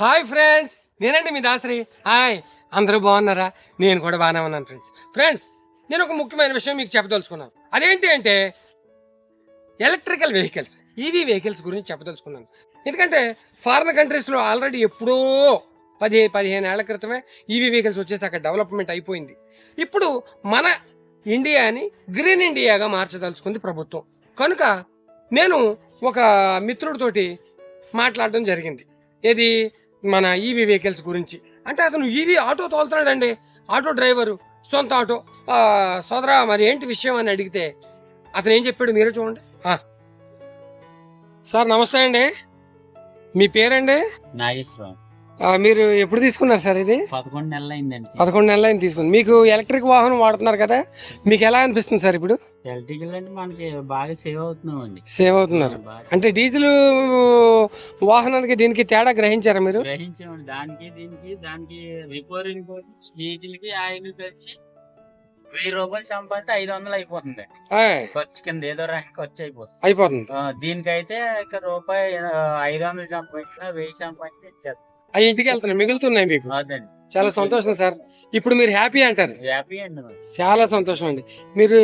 Hi friends నేనండి మీ Dasari. Hi అందరూ బాగున్నారా? నేను కూడా బాగానే ఉన్నాను ఫ్రెండ్స్. ఫ్రెండ్స్ నేను ఒక ముఖ్యమైన విషయం మీకు చెప్పదలుచుకున్నాను. అదేంటి అంటే ఎలక్ట్రికల్ వెహికల్స్ ఈవీ వెహికల్స్ గురించి చెప్పదలుచుకున్నాను. ఎందుకంటే ఫారిన్ కంట్రీస్లో ఆల్రెడీ ఎప్పుడో పది పదిహేను ఏళ్ళ క్రితమే ఈవీ వెహికల్స్ వచ్చేసి అక్కడ డెవలప్మెంట్ అయిపోయింది. ఇప్పుడు మన ఇండియాని గ్రీన్ ఇండియాగా మార్చదలుచుకుంది ప్రభుత్వం. కనుక నేను ఒక మిత్రుడితోటి మాట్లాడడం జరిగింది. ఏది? మన ఈవీ వెహికల్స్ గురించి. అంటే అతను ఈవీ ఆటో తోలుతున్నాడండి. ఆటో డ్రైవరు సొంత ఆటో సోదరా మరి ఏంటి విషయం అని అడిగితే అతను ఏం చెప్పాడు మీరే చూడండి. సార్ నమస్తే అండి. మీ పేరండి? నాగేశ్వరరావు. మీరు ఎప్పుడు తీసుకున్నారు సార్ ఇది? పదకొండు నెలలు అయిందండి. పదకొండు నెలలు అయింది తీసుకుంది మీకు ఎలక్ట్రిక్ వాహనం వాడుతున్నారు కదా మీకు ఎలా అనిపిస్తుంది సార్ ఇప్పుడు? ఎలక్ట్రికల్ అంటే మనకి బాగా సేవ్ అవుతున్నాం అండి సేవ్ అవుతున్నారు. అంటే డీజిల్ వాహనానికి దీనికి తేడా గ్రహించారా మీరు? గ్రహించామండి. దానికి దీనికి దానికి రిపేరింగ్ డీజిల్కి ఆయిల్ వచ్చి వెయ్యి రూపాయలు సంపాదిస్తే ఐదు వందలు అయిపోతుంది ఖర్చు కింద ఏదో రకం ఖర్చు అయిపోతుంది. అయిపోతుంది. దీనికైతే ఇక రూపాయి ఐదు వందలు సంపాదించినా వెయ్యి సంపాదించి ఇచ్చేస్తాం. అవి ఇంటికి వెళ్తున్నాయి మిగులుతున్నాయి మీకు అదండి చాలా సంతోషం సార్. ఇప్పుడు మీరు హ్యాపీ అంటారు. హ్యాపీ అండి. చాలా సంతోషం అండి. మీరు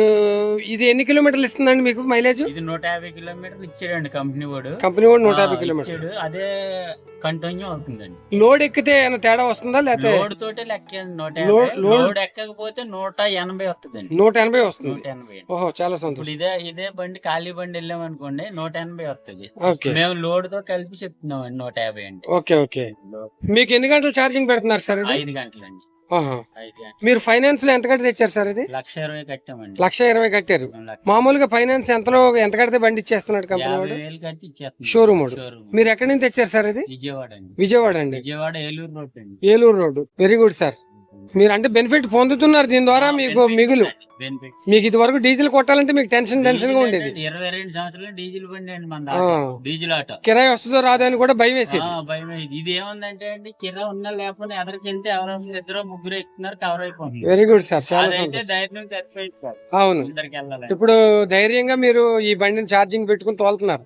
ఇది ఎన్ని కిలోమీటర్లు ఇస్తుందండి మీకు మైలేజ్? ఇది నూట యాభై కిలోమీటర్లు ఇచ్చాడండి కంపెనీ వాడు. కంపెనీ కూడా నూట యాభై కిలోమీటర్లు. ఇచ్చాడు. అదే కంటిన్యూ అవుతుందండి. లోడ్ ఎక్కితే ఏమైనా తేడా వస్తుందా లేకపోతే? లోడ్ తోటే లెక్క నూట లోడ్- ఎక్కకపోతే నూట ఎనభై వస్తుందండి. నూట ఎనభై వస్తుంది. ఎనభై ఓహో చాలా సంతోషం. ఇదే ఇదే బండి ఖాళీ బండి వెళ్ళాం అనుకోండి నూట ఎనభై వస్తుంది. ఓకే. మేము లోడ్తో కలిపి చెప్తున్నాం అండి నూట యాభై అండి. Okay okay. మీకు ఎన్ని గంటలు ఛార్జింగ్ పెడుతున్నారు సార్ ఇది? ఐదు గంటలండి. మీరు ఫైనాన్స్లో ఎంత కట్టి తెచ్చారు సార్ ఇది? లక్ష ఇరవై కట్టామండి. లక్ష ఇరవై కట్టారు. మామూలుగా ఫైనాన్స్ ఎంతలో ఎంత కడితే బండి ఇచ్చేస్తున్నాడు కంపెనీ వాడు? షోరూమ్ వాడు. మీరు ఎక్కడి నుంచి తెచ్చారు సార్ ఇది? విజయవాడ అండి. విజయవాడ అండి. విజయవాడ ఏలూరు రోడ్ అండి. Eluru road very good sir. మీరు అంటే బెనిఫిట్ పొందుతున్నారు దీని ద్వారా మీకు మిగులు. బెనిఫిట్ మీకు ఇది వరకు డీజిల్ కొట్టాలంటే మీకు టెన్షన్ టెన్షన్గా ఉండేది. ఇరవై రెండు సంవత్సరాలు డీజిల్ బండి అండి మన ఆ. దాంట్లో. Diesel auto. కిరాయి వస్తుందో రాదో అని కూడా భయం వేసేది. ఆ, భయం అయ్యింది. ఇది ఏముందంటే అండి కిరా ఉన్నా లేకపోతే ఎదరికి వెళ్తే ఎవరో ఇద్దరు ముగ్గురు ఎక్కుతున్నారు కవర్ అయిపోతుంది. వెరీ గుడ్ సార్ చాలా అదైతే సంతోషం. ధైర్యం సరిపోయింది సార్ అవును వెళ్ళాలి ఇప్పుడు ధైర్యంగా మీరు ఈ బండిని ఛార్జింగ్ పెట్టుకుని తోలుతున్నారు.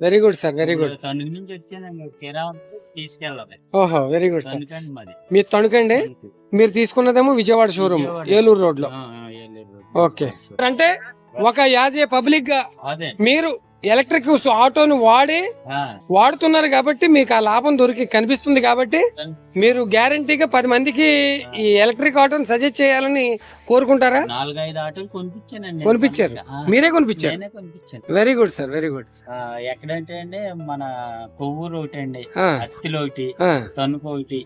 Very good sir very good నుంచి వచ్చానండి. కిరా ఉంటే తీసుకెళ్ళాలి. ఓహో వెరీ గుడ్ సార్ తణుకండి మాది మీ తణుకండి. మీరు తీసుకున్నదేమో విజయవాడ షోరూమ్ విజయవాడ. ఏలూరు రోడ్లో ఆ, ఆ, ఏలూరు రోడ్. ఓకే. అంటే ఒక యాజ్ ఏ పబ్లిక్గా అదే. మీరు ఎలక్ట్రిక్ ఆటోను వాడి వాడుతున్నారు కాబట్టి మీకు ఆ లాభం దొరికి కనిపిస్తుంది కాబట్టి మీరు గ్యారంటీగా పది మందికి ఈ ఎలక్ట్రిక్ ఆటోని సజెస్ట్ చేయాలని కోరుకుంటారా? నాలుగైదు ఆటోలు కొనిపించానండి. కొనిపించారు. మీరే కొనిపించారు? Very good sir very good ఎక్కడంటే అండి మన కొవ్వూరు ఒకటి అండి. అత్తిలో ఒకటి తణుకు ఒకటి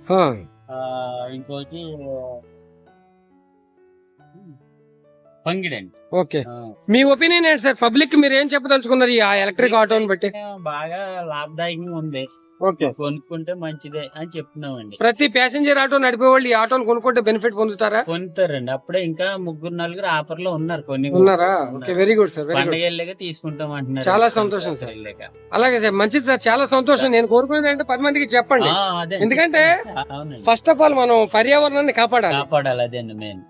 ఇంకోటి పంగిడండి ఓకే. మీ ఒపీనియన్ ఏంటి సార్? పబ్లిక్ మీరు ఏం చెప్పదలుచుకున్నారు ఈ ఆ ఎలక్ట్రిక్ ఆటోని బట్టి? బాగా లాభదాయకంగా ఉంది. ఓకే. కొనుక్కుంటే మంచిదే అని చెప్తున్నామండి. ప్రతి ప్యాసింజర్ ఆటో నడిపే వాళ్ళు ఈ ఆటోని కొనుక్కుంటే బెనిఫిట్ పొందుతారా? కొనుతారండి అప్పుడే ఇంకా ముగ్గురు నలుగురు ఆఫర్లో ఉన్నారు కొన్ని ఉన్నారా? ఓకే వెరీ గుడ్ సార్ పండగ తీసుకుంటాం అంటున్నారు. చాలా సంతోషం సార్. అలాగే సార్ మంచిది సార్ చాలా సంతోషం. నేను కోరుకునేది అంటే పది మందికి చెప్పండి. అదే ఎందుకంటే ఫస్ట్ ఆఫ్ ఆల్ మనం పర్యావరణాన్ని కాపాడాలి. కాపాడాలి అదేండి మెయిన్?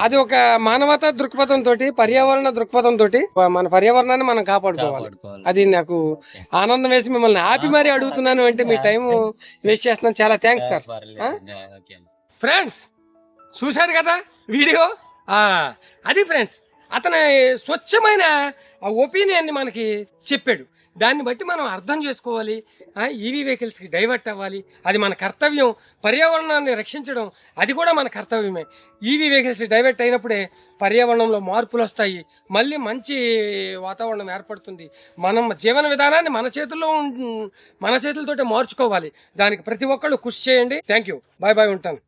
అది ఒక మానవతా దృక్పథం తోటి పర్యావరణ దృక్పథం తోటి మన పర్యావరణాన్ని మనం కాపాడుకోవాలి. అది నాకు ఆనందం వేసి మిమ్మల్ని ఆపి మరీ అడుగుతున్నాను అంటే మీ టైం వేస్ట్ చేస్తున్నాను. చాలా థ్యాంక్స్ సార్. ఫ్రెండ్స్ చూశారు కదా వీడియో? ఆ, అది ఫ్రెండ్స్ అతని స్వచ్ఛమైన ఒపీనియన్ని మనకి చెప్పాడు. దాన్ని బట్టి మనం అర్థం చేసుకోవాలి. ఈవీ వెహికల్స్కి డైవర్ట్ అవ్వాలి. అది మన కర్తవ్యం. పర్యావరణాన్ని రక్షించడం అది కూడా మన కర్తవ్యమే. ఈవీ వెహికల్స్ డైవర్ట్ అయినప్పుడే పర్యావరణంలో మార్పులు వస్తాయి. మళ్ళీ మంచి వాతావరణం ఏర్పడుతుంది. మనం జీవన విధానాన్ని మన చేతుల్లో మన చేతులతోటే మార్చుకోవాలి. దానికి ప్రతి ఒక్కళ్ళు కృషి చేయండి. థ్యాంక్ యూ బాయ్ బాయ్ ఉంటాను.